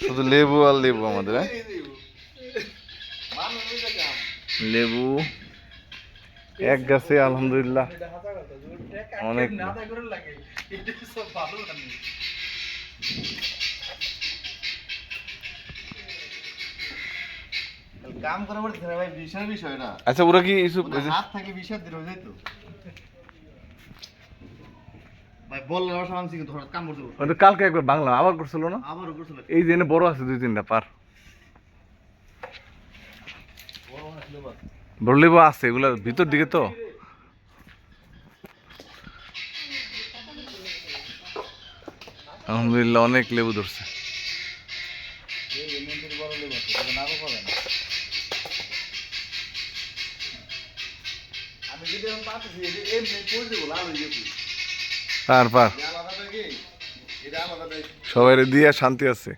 শুধু লেবু আর লেবু আমাদের হ্যাঁ? লেবু। এক গাছে আলহামদুলিল্লাহ। অনেক কাম করা পড়তে না ভাই বিশাল বিষয় না। আচ্ছা ওরা কি হাত বিশাল দিন হয়ে যেত কালকে একবার বাংলা আবার করছিল না? আবার করছিল। এই যে বড় আছে দুই তিনটা পার। বড় লেবু আছে এগুলা ভিতর দিকে তো। আলহামদুলিল্লাহ অনেক লেবু ধরছে। আমি যদি এখন পাচ্ছি এমনি পড়ে দেবো লাভ হয়ে গেছি পার। সবাই দিয়ে শান্তি আছে।